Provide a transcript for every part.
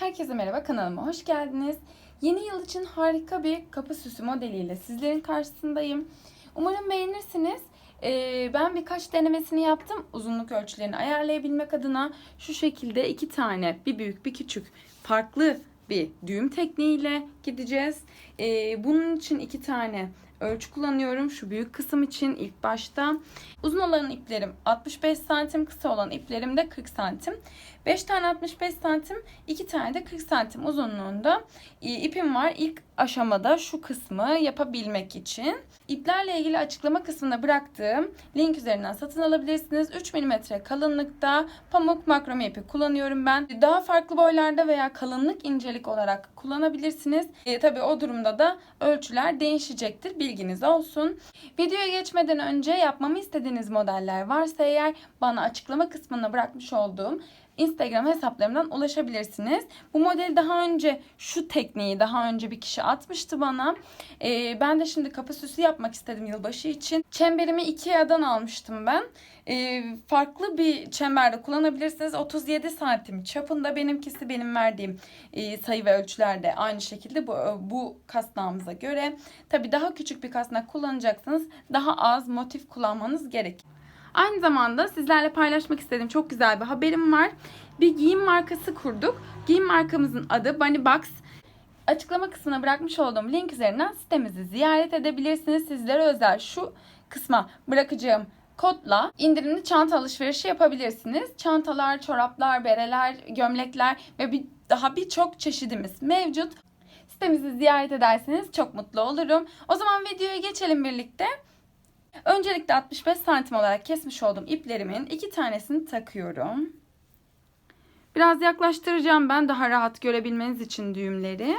Herkese merhaba kanalıma hoş geldiniz. Yeni yıl için harika bir kapı süsü modeliyle sizlerin karşısındayım. Umarım beğenirsiniz. Ee, ben birkaç denemesini yaptım. Uzunluk ölçülerini ayarlayabilmek adına şu şekilde iki tane bir büyük bir küçük farklı bir düğüm tekniğiyle gideceğiz. Ee, bunun için iki tane ölçü kullanıyorum. Şu büyük kısım için ilk başta. Uzun olan iplerim 65 santim, kısa olan iplerim de 40 santim. 5 tane 65 santim, 2 tane de 40 santim uzunluğunda e, ipim var. İlk aşamada şu kısmı yapabilmek için. İplerle ilgili açıklama kısmına bıraktığım link üzerinden satın alabilirsiniz. 3 mm kalınlıkta pamuk makrome ipi kullanıyorum ben. Daha farklı boylarda veya kalınlık incelik olarak kullanabilirsiniz. E, tabii o durumda da ölçüler değişecektir. Bilginiz olsun. Videoya geçmeden önce yapmamı istediğiniz modeller varsa eğer bana açıklama kısmına bırakmış olduğum Instagram hesaplarımdan ulaşabilirsiniz. Bu modeli daha önce şu tekniği daha önce bir kişi atmıştı bana. Ee, ben de şimdi kapı süsü yapmak istedim yılbaşı için. Çemberimi Ikea'dan almıştım ben. Ee, farklı bir çemberde kullanabilirsiniz. 37 santim çapında benimkisi benim verdiğim e, sayı ve ölçülerde aynı şekilde bu, bu kasnağımıza göre. Tabi daha küçük bir kasnak kullanacaksanız daha az motif kullanmanız gerek. Aynı zamanda sizlerle paylaşmak istediğim çok güzel bir haberim var. Bir giyim markası kurduk. Giyim markamızın adı Bunny Box. Açıklama kısmına bırakmış olduğum link üzerinden sitemizi ziyaret edebilirsiniz. Sizlere özel şu kısma bırakacağım kodla indirimli çanta alışverişi yapabilirsiniz. Çantalar, çoraplar, bereler, gömlekler ve bir, daha birçok çeşidimiz mevcut. Sitemizi ziyaret ederseniz çok mutlu olurum. O zaman videoya geçelim birlikte. Öncelikle 65 santim olarak kesmiş olduğum iplerimin iki tanesini takıyorum. Biraz yaklaştıracağım ben daha rahat görebilmeniz için düğümleri.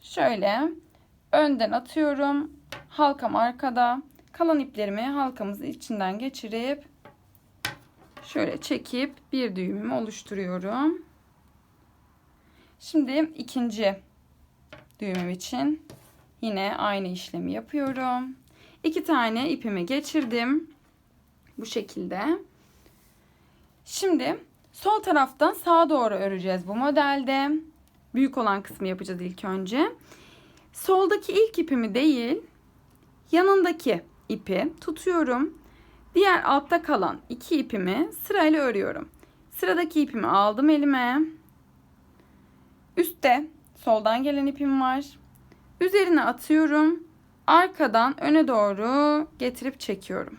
Şöyle önden atıyorum. Halkam arkada. Kalan iplerimi halkamızın içinden geçirip şöyle çekip bir düğümümü oluşturuyorum. Şimdi ikinci düğümüm için Yine aynı işlemi yapıyorum. İki tane ipimi geçirdim. Bu şekilde. Şimdi sol taraftan sağa doğru öreceğiz bu modelde. Büyük olan kısmı yapacağız ilk önce. Soldaki ilk ipimi değil, yanındaki ipi tutuyorum. Diğer altta kalan iki ipimi sırayla örüyorum. Sıradaki ipimi aldım elime. Üstte soldan gelen ipim var. Üzerine atıyorum. Arkadan öne doğru getirip çekiyorum.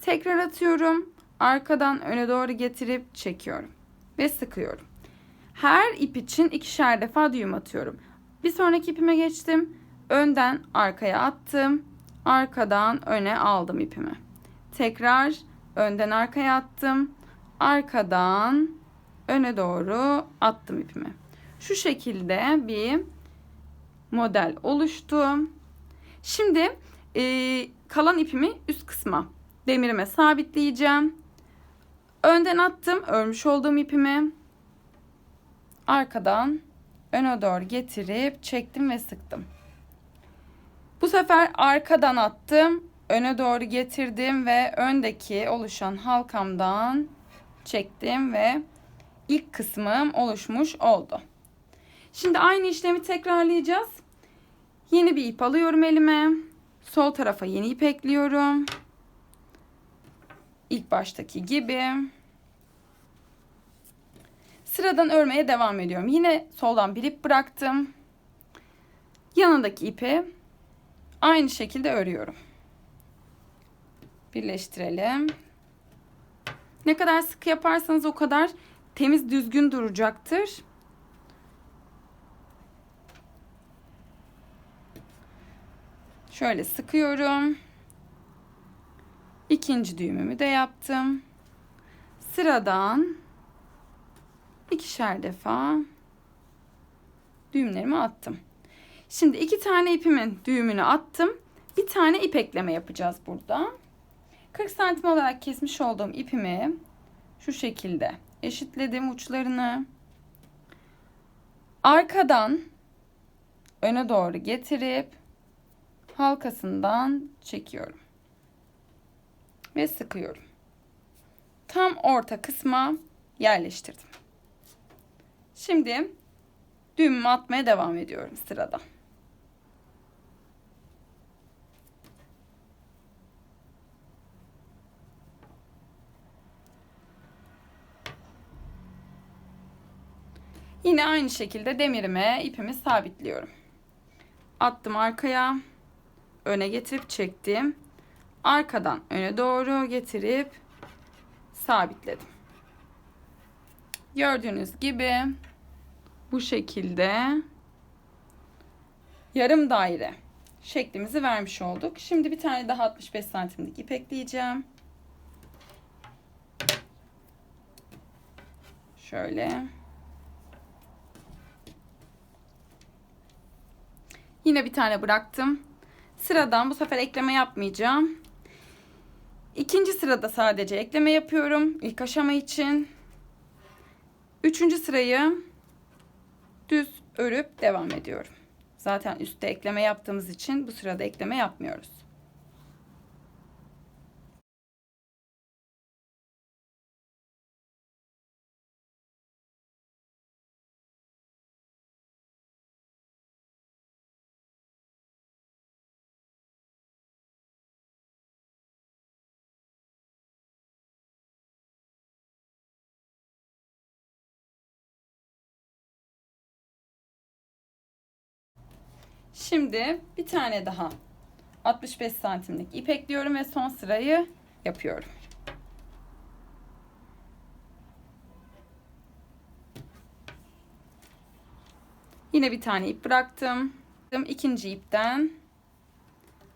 Tekrar atıyorum. Arkadan öne doğru getirip çekiyorum. Ve sıkıyorum. Her ip için ikişer defa düğüm atıyorum. Bir sonraki ipime geçtim. Önden arkaya attım. Arkadan öne aldım ipimi. Tekrar önden arkaya attım. Arkadan öne doğru attım ipimi. Şu şekilde bir model oluştu. Şimdi e, kalan ipimi üst kısma demirime sabitleyeceğim. Önden attım örmüş olduğum ipimi. Arkadan öne doğru getirip çektim ve sıktım. Bu sefer arkadan attım, öne doğru getirdim ve öndeki oluşan halkamdan çektim ve ilk kısmım oluşmuş oldu. Şimdi aynı işlemi tekrarlayacağız. Yeni bir ip alıyorum elime. Sol tarafa yeni ip ekliyorum. İlk baştaki gibi. Sıradan örmeye devam ediyorum. Yine soldan bir ip bıraktım. Yanındaki ipi aynı şekilde örüyorum. Birleştirelim. Ne kadar sık yaparsanız o kadar temiz düzgün duracaktır. Şöyle sıkıyorum. İkinci düğümümü de yaptım. Sıradan ikişer defa düğümlerimi attım. Şimdi iki tane ipimin düğümünü attım. Bir tane ip ekleme yapacağız burada. 40 santim olarak kesmiş olduğum ipimi şu şekilde eşitledim uçlarını. Arkadan öne doğru getirip halkasından çekiyorum. Ve sıkıyorum. Tam orta kısma yerleştirdim. Şimdi düğümümü atmaya devam ediyorum sırada. Yine aynı şekilde demirime ipimi sabitliyorum. Attım arkaya. Öne getirip çektim. Arkadan öne doğru getirip sabitledim. Gördüğünüz gibi bu şekilde yarım daire şeklimizi vermiş olduk. Şimdi bir tane daha 65 santimlik ip ekleyeceğim. Şöyle. Yine bir tane bıraktım. Sıradan bu sefer ekleme yapmayacağım. İkinci sırada sadece ekleme yapıyorum. ilk aşama için. Üçüncü sırayı düz örüp devam ediyorum. Zaten üstte ekleme yaptığımız için bu sırada ekleme yapmıyoruz. Şimdi bir tane daha 65 santimlik ip ekliyorum ve son sırayı yapıyorum. Yine bir tane ip bıraktım. İkinci ipten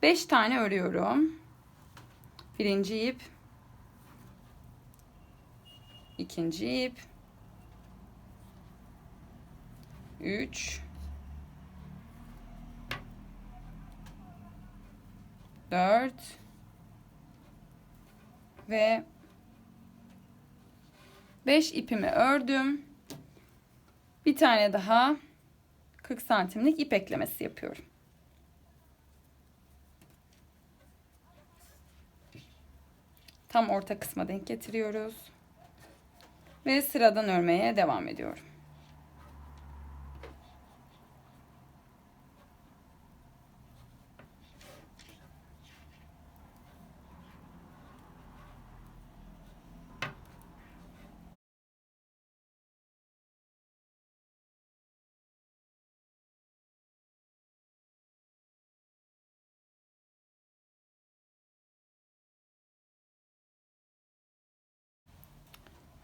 5 tane örüyorum. Birinci ip. ikinci ip. 3 4 ve 5 ipimi ördüm. Bir tane daha 40 santimlik ip eklemesi yapıyorum. Tam orta kısma denk getiriyoruz. Ve sıradan örmeye devam ediyorum.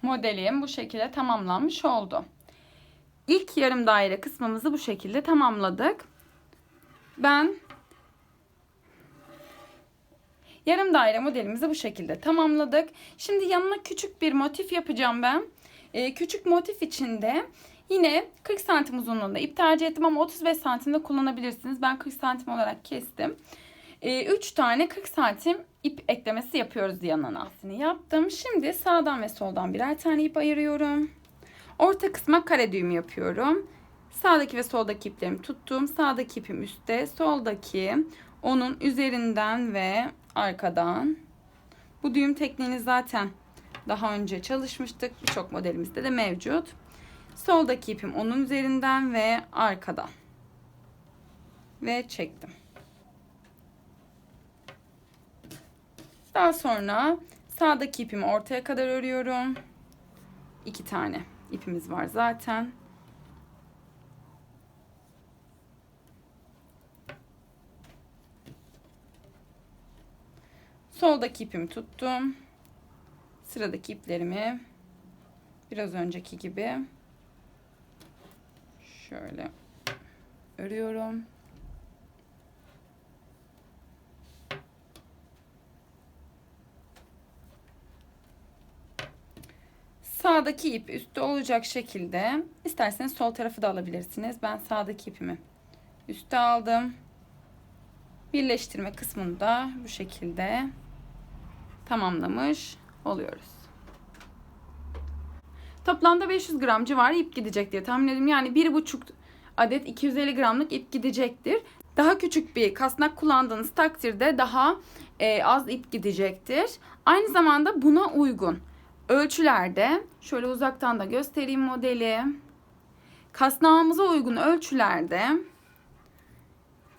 Modelim bu şekilde tamamlanmış oldu. İlk yarım daire kısmımızı bu şekilde tamamladık. Ben yarım daire modelimizi bu şekilde tamamladık. Şimdi yanına küçük bir motif yapacağım ben. Ee, küçük motif içinde yine 40 santim uzunluğunda ip tercih ettim ama 35 santimde kullanabilirsiniz. Ben 40 santim olarak kestim. 3 ee, tane 40 santim ip eklemesi yapıyoruz diye ananasını yaptım. Şimdi sağdan ve soldan birer tane ip ayırıyorum. Orta kısma kare düğüm yapıyorum. Sağdaki ve soldaki iplerimi tuttum. Sağdaki ipim üstte, soldaki onun üzerinden ve arkadan. Bu düğüm tekniğini zaten daha önce çalışmıştık. Birçok modelimizde de mevcut. Soldaki ipim onun üzerinden ve arkadan. Ve çektim. Daha sonra sağdaki ipimi ortaya kadar örüyorum. İki tane ipimiz var zaten. Soldaki ipimi tuttum. Sıradaki iplerimi biraz önceki gibi şöyle örüyorum. Sağdaki ip üstte olacak şekilde isterseniz sol tarafı da alabilirsiniz. Ben sağdaki ipimi üstte aldım. Birleştirme kısmını da bu şekilde tamamlamış oluyoruz. Toplamda 500 gram civarı ip gidecek diye tahmin ediyorum. Yani 1,5 adet 250 gramlık ip gidecektir. Daha küçük bir kasnak kullandığınız takdirde daha e, az ip gidecektir. Aynı zamanda buna uygun ölçülerde şöyle uzaktan da göstereyim modeli. Kasnağımıza uygun ölçülerde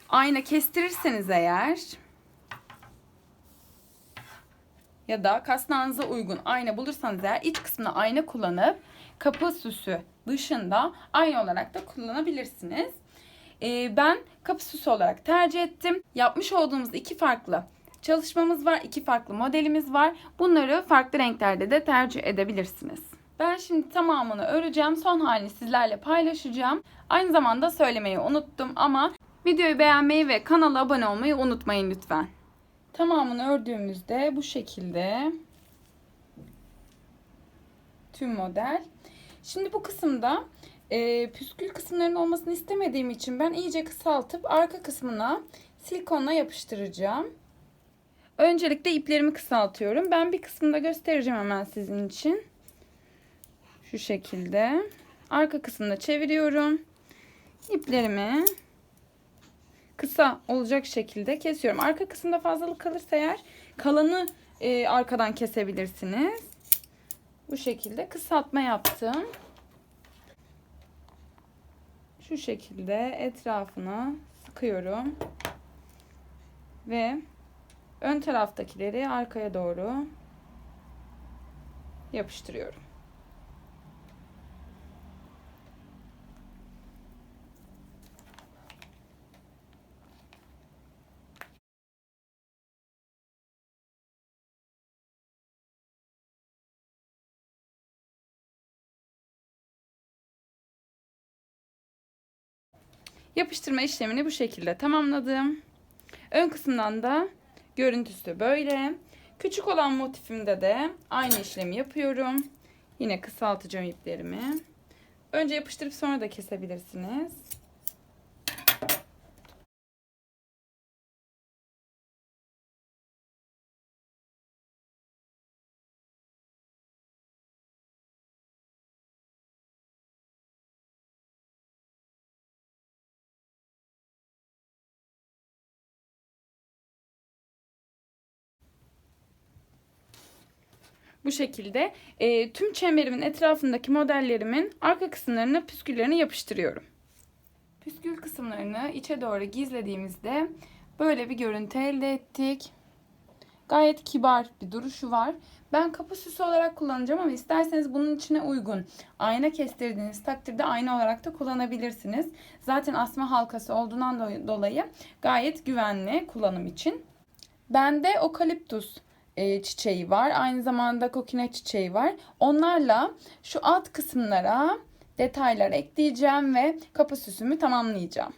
ayna kestirirseniz eğer ya da kasnağınıza uygun ayna bulursanız eğer iç kısmına ayna kullanıp kapı süsü dışında ayna olarak da kullanabilirsiniz. Ee, ben kapı süsü olarak tercih ettim. Yapmış olduğumuz iki farklı çalışmamız var. iki farklı modelimiz var. Bunları farklı renklerde de tercih edebilirsiniz. Ben şimdi tamamını öreceğim. Son halini sizlerle paylaşacağım. Aynı zamanda söylemeyi unuttum ama videoyu beğenmeyi ve kanala abone olmayı unutmayın lütfen. Tamamını ördüğümüzde bu şekilde tüm model. Şimdi bu kısımda e, püskül kısımlarının olmasını istemediğim için ben iyice kısaltıp arka kısmına silikonla yapıştıracağım. Öncelikle iplerimi kısaltıyorum. Ben bir kısmında göstereceğim hemen sizin için. Şu şekilde. Arka kısmını çeviriyorum. İplerimi kısa olacak şekilde kesiyorum. Arka kısımda fazlalık kalırsa eğer kalanı e, arkadan kesebilirsiniz. Bu şekilde kısaltma yaptım. Şu şekilde etrafına sıkıyorum. Ve ön taraftakileri arkaya doğru yapıştırıyorum. Yapıştırma işlemini bu şekilde tamamladım. Ön kısımdan da görüntüsü böyle. Küçük olan motifimde de aynı işlemi yapıyorum. Yine kısaltacağım iplerimi. Önce yapıştırıp sonra da kesebilirsiniz. Bu şekilde e, tüm çemberimin etrafındaki modellerimin arka kısımlarına püsküllerini yapıştırıyorum. Püskül kısımlarını içe doğru gizlediğimizde böyle bir görüntü elde ettik. Gayet kibar bir duruşu var. Ben kapı süsü olarak kullanacağım ama isterseniz bunun içine uygun ayna kestirdiğiniz takdirde ayna olarak da kullanabilirsiniz. Zaten asma halkası olduğundan dolayı gayet güvenli kullanım için. Bende okaliptus e, çiçeği var. Aynı zamanda kokine çiçeği var. Onlarla şu alt kısımlara detaylar ekleyeceğim ve kapı süsümü tamamlayacağım.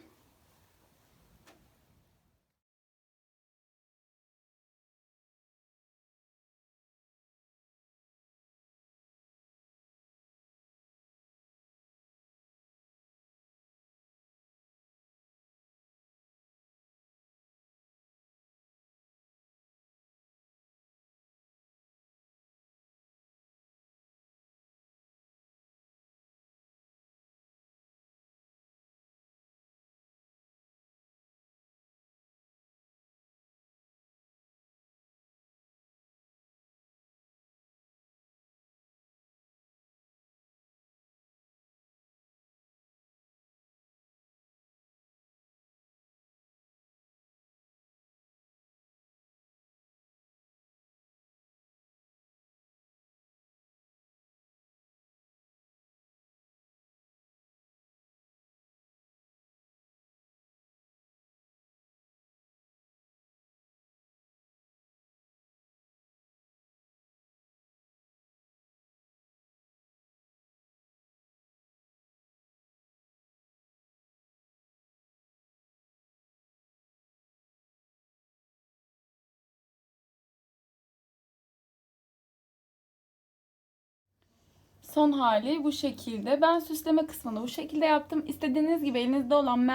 Son hali bu şekilde. Ben süsleme kısmını bu şekilde yaptım. İstediğiniz gibi elinizde olan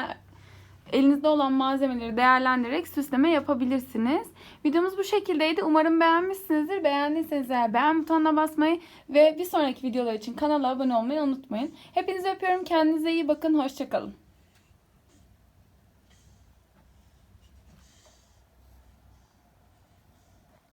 elinizde olan malzemeleri değerlendirerek süsleme yapabilirsiniz. Videomuz bu şekildeydi. Umarım beğenmişsinizdir. Beğendiyseniz eğer beğen butonuna basmayı ve bir sonraki videolar için kanala abone olmayı unutmayın. Hepinizi öpüyorum. Kendinize iyi bakın. Hoşçakalın.